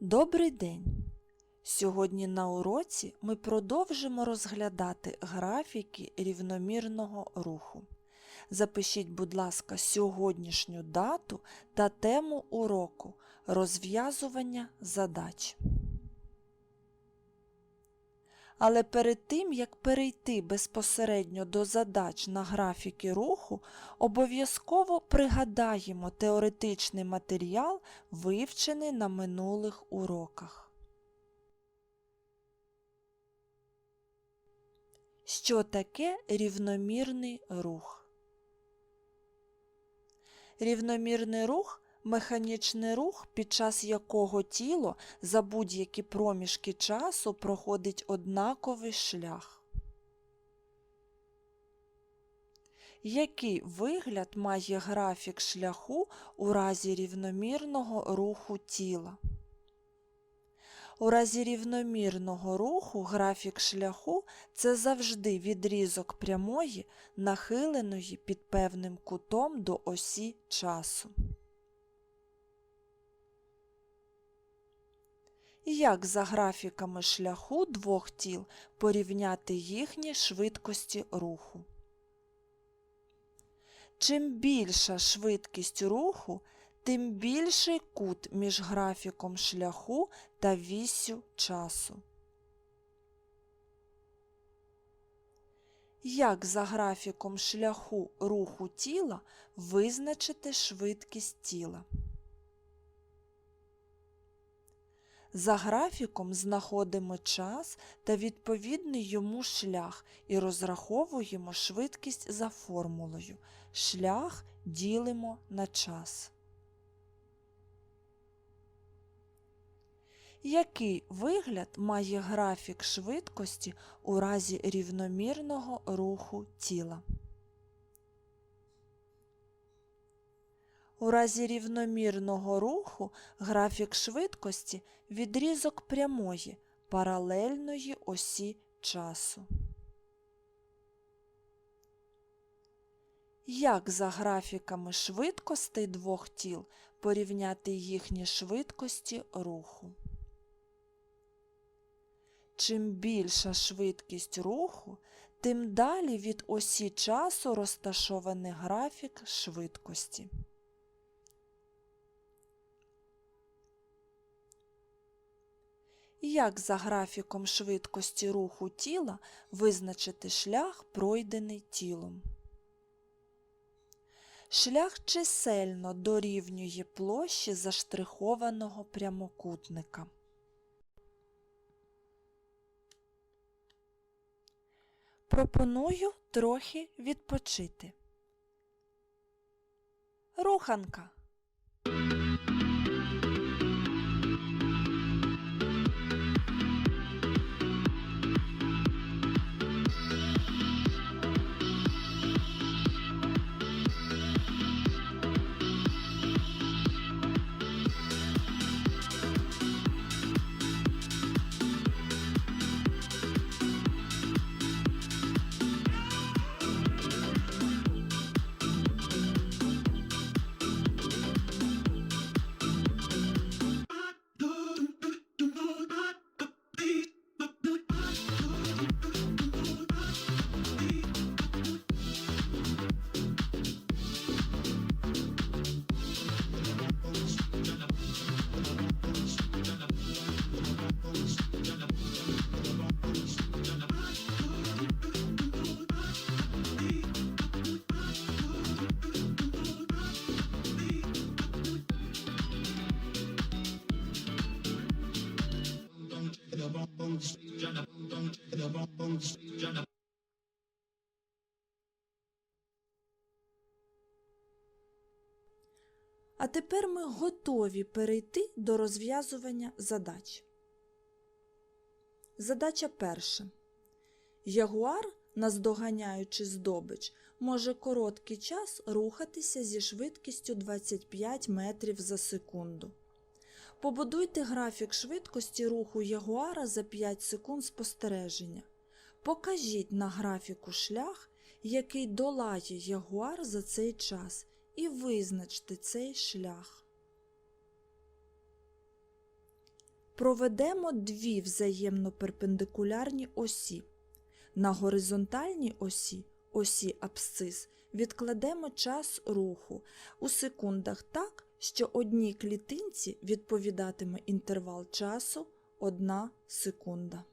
Добрий день! Сьогодні на уроці ми продовжимо розглядати графіки рівномірного руху. Запишіть, будь ласка, сьогоднішню дату та тему уроку розв'язування задач. Але перед тим, як перейти безпосередньо до задач на графіки руху, обов'язково пригадаємо теоретичний матеріал, вивчений на минулих уроках. Що таке рівномірний рух? Рівномірний рух механічний рух, під час якого тіло за будь-які проміжки часу проходить однаковий шлях. Який вигляд має графік шляху у разі рівномірного руху тіла? У разі рівномірного руху графік шляху це завжди відрізок прямої, нахиленої під певним кутом до осі часу. Як за графіками шляху двох тіл порівняти їхні швидкості руху? Чим більша швидкість руху, тим більший кут між графіком шляху та віссю часу. Як за графіком шляху руху тіла визначити швидкість тіла? За графіком знаходимо час та відповідний йому шлях і розраховуємо швидкість за формулою. Шлях ділимо на час. Який вигляд має графік швидкості у разі рівномірного руху тіла? У разі рівномірного руху графік швидкості відрізок прямої паралельної осі часу. Як за графіками швидкостей двох тіл порівняти їхні швидкості руху? Чим більша швидкість руху, тим далі від осі часу розташований графік швидкості. Як за графіком швидкості руху тіла визначити шлях, пройдений тілом? Шлях чисельно дорівнює площі заштрихованого прямокутника. Пропоную трохи відпочити. Руханка. А тепер ми готові перейти до розв'язування задач. Задача перша. Ягуар, наздоганяючи здобич, може короткий час рухатися зі швидкістю 25 метрів за секунду. Побудуйте графік швидкості руху ягуара за 5 секунд спостереження. Покажіть на графіку шлях, який долає ягуар за цей час, і визначте цей шлях. Проведемо дві взаємно перпендикулярні осі. На горизонтальній осі, осі абсцис, відкладемо час руху у секундах так, що одній клітинці відповідатиме інтервал часу 1 секунда.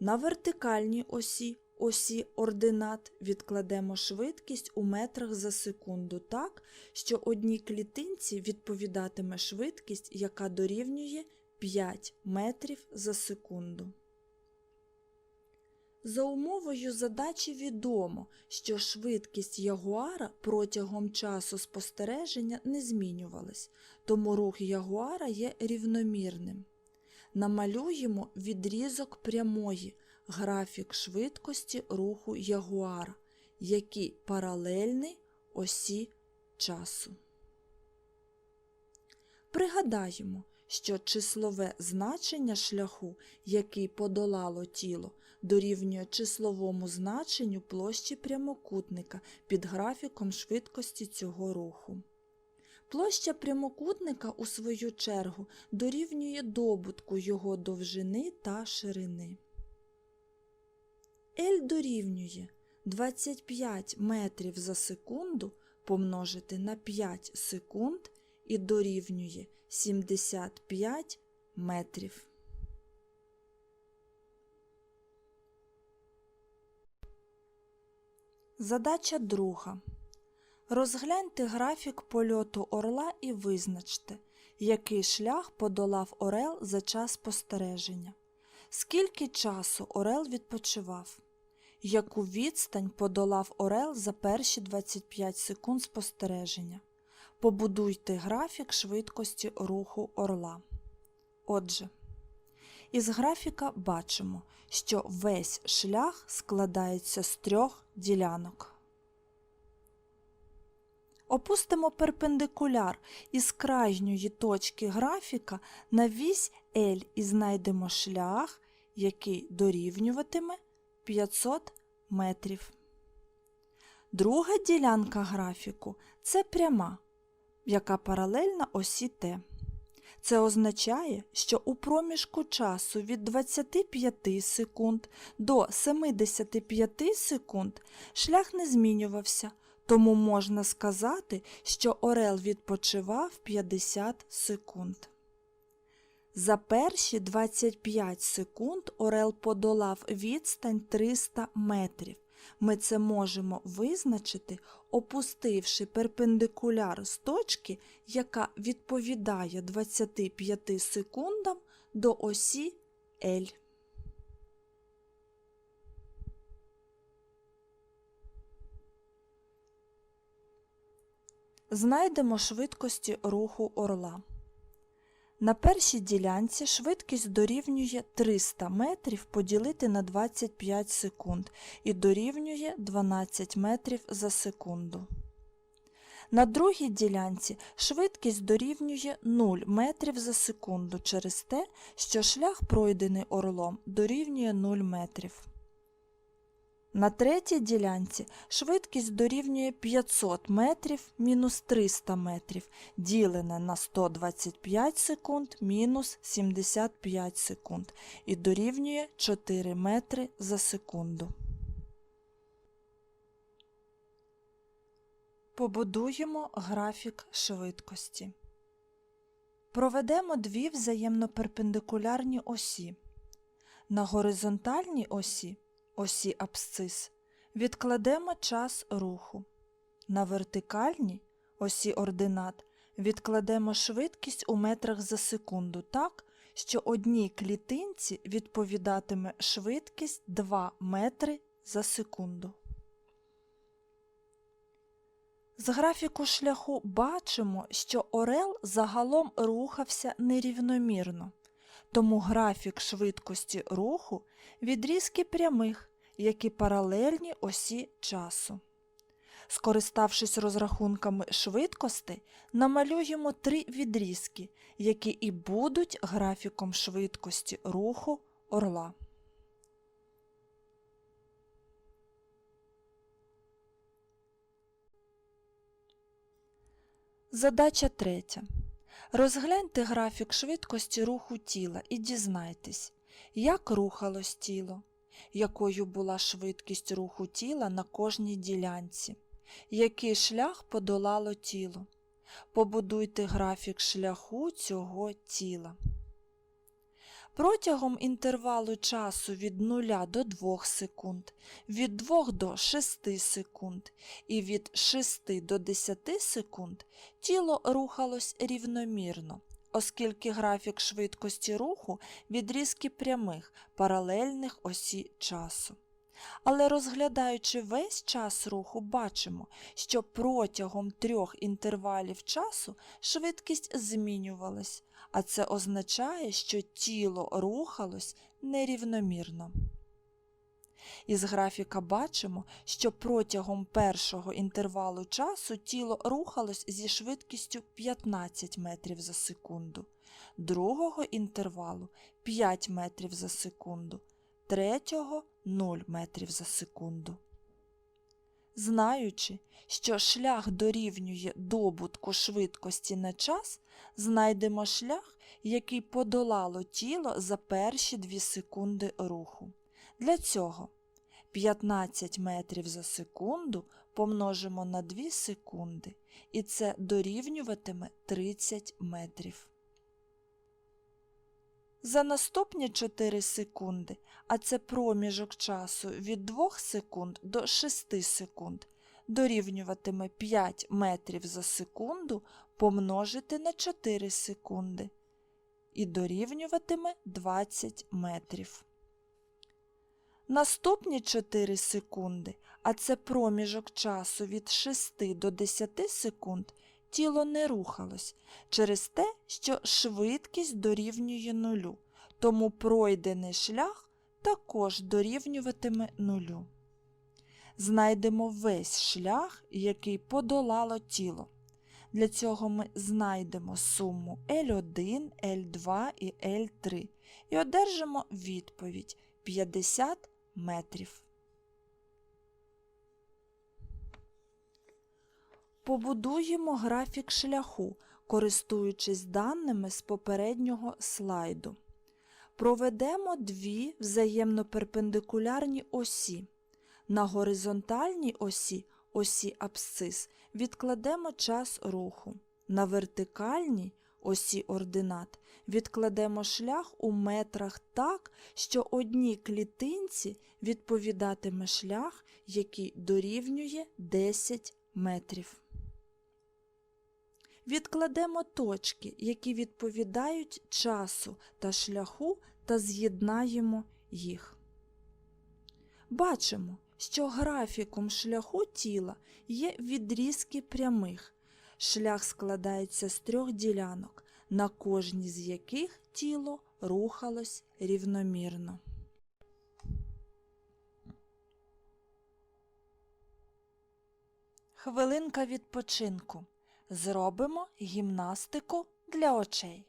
На вертикальній осі, осі ординат, відкладемо швидкість у метрах за секунду так, що одній клітинці відповідатиме швидкість, яка дорівнює 5 метрів за секунду. За умовою задачі відомо, що швидкість ягуара протягом часу спостереження не змінювалась, тому рух ягуара є рівномірним. Намалюємо відрізок прямої графік швидкості руху ягуара, який паралельний осі часу. Пригадаємо, що числове значення шляху, який подолало тіло, дорівнює числовому значенню площі прямокутника під графіком швидкості цього руху. Площа прямокутника, у свою чергу, дорівнює добутку його довжини та ширини. L дорівнює 25 метрів за секунду помножити на 5 секунд і дорівнює 75 метрів. Задача друга. Розгляньте графік польоту орла і визначте, який шлях подолав орел за час спостереження. Скільки часу орел відпочивав? Яку відстань подолав орел за перші 25 секунд спостереження? Побудуйте графік швидкості руху орла. Отже, із графіка бачимо, що весь шлях складається з трьох ділянок. Опустимо перпендикуляр із крайньої точки графіка на вісь L і знайдемо шлях, який дорівнюватиме 500 метрів. Друга ділянка графіку це пряма, яка паралельна осі Т. Це означає, що у проміжку часу від 25 секунд до 75 секунд шлях не змінювався, тому можна сказати, що орел відпочивав 50 секунд. За перші 25 секунд орел подолав відстань 300 метрів. Ми це можемо визначити, опустивши перпендикуляр з точки, яка відповідає 25 секундам до осі L. Знайдемо швидкості руху орла. На першій ділянці швидкість дорівнює 300 метрів поділити на 25 секунд і дорівнює 12 метрів за секунду. На другій ділянці швидкість дорівнює 0 метрів за секунду через те, що шлях, пройдений орлом, дорівнює 0 метрів. На третій ділянці швидкість дорівнює 500 метрів мінус 300 метрів, ділене на 125 секунд мінус 75 секунд і дорівнює 4 метри за секунду. Побудуємо графік швидкості. Проведемо дві взаємно перпендикулярні осі. На горизонтальній осі осі абсцис відкладемо час руху. На вертикальній осі ординат відкладемо швидкість у метрах за секунду так, що одній клітинці відповідатиме швидкість 2 метри за секунду. З графіку шляху бачимо, що орел загалом рухався нерівномірно, тому графік швидкості руху відрізки прямих, які паралельні осі часу. Скориставшись розрахунками швидкостей, намалюємо три відрізки, які і будуть графіком швидкості руху орла. Задача третя. Розгляньте графік швидкості руху тіла і дізнайтесь, як рухалось тіло, якою була швидкість руху тіла на кожній ділянці, який шлях подолало тіло. Побудуйте графік шляху цього тіла. Протягом інтервалу часу від 0 до 2 секунд, від 2 до 6 секунд і від 6 до 10 секунд тіло рухалось рівномірно, оскільки графік швидкості руху відрізки прямих паралельних осі часу. Але розглядаючи весь час руху, бачимо, що протягом трьох інтервалів часу швидкість змінювалась, а це означає, що тіло рухалось нерівномірно. Із графіка бачимо, що протягом першого інтервалу часу тіло рухалось зі швидкістю 15 метрів за секунду, другого інтервалу 5 метрів за секунду, третього 0 метрів за секунду. Знаючи, що шлях дорівнює добутку швидкості на час, знайдемо шлях, який подолало тіло за перші 2 секунди руху. Для цього 15 метрів за секунду помножимо на 2 секунди, і це дорівнюватиме 30 метрів. За наступні 4 секунди, а це проміжок часу від 2 секунд до 6 секунд, дорівнюватиме 5 метрів за секунду помножити на 4 секунди і дорівнюватиме 20 метрів. Наступні 4 секунди, а це проміжок часу від 6 до 10 секунд, тіло не рухалось через те, що швидкість дорівнює нулю, тому пройдений шлях також дорівнюватиме нулю. Знайдемо весь шлях, який подолало тіло. Для цього ми знайдемо суму L1, L2 і L3 і одержимо відповідь 50 метрів. Побудуємо графік шляху, користуючись даними з попереднього слайду. Проведемо дві взаємно перпендикулярні осі. На горизонтальній осі, осі абсцис, відкладемо час руху. На вертикальній осі ординат відкладемо шлях у метрах так, що одній клітинці відповідатиме шлях, який дорівнює 10 метрів. Відкладемо точки, які відповідають часу та шляху, та з'єднаємо їх. Бачимо, що графіком шляху тіла є відрізки прямих. Шлях складається з трьох ділянок, на кожній з яких тіло рухалось рівномірно. Хвилинка відпочинку. Зробимо гімнастику для очей.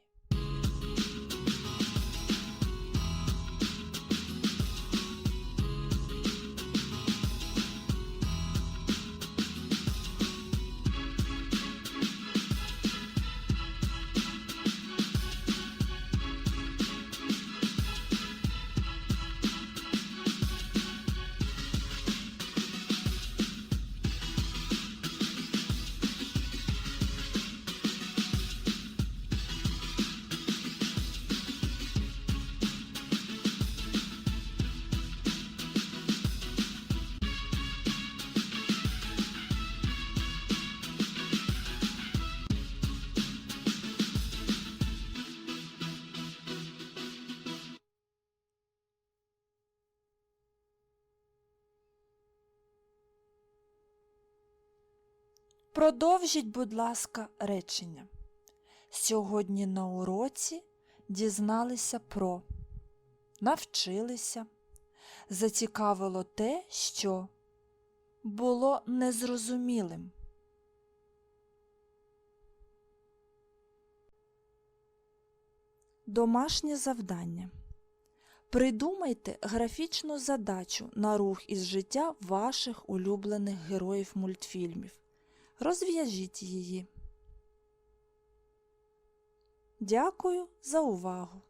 Продовжіть, будь ласка, речення. Сьогодні на уроці дізналися про, навчилися, зацікавило те, що було незрозумілим. Домашнє завдання. Придумайте графічну задачу на рух із життя ваших улюблених героїв мультфільмів. Розв'яжіть її. Дякую за увагу!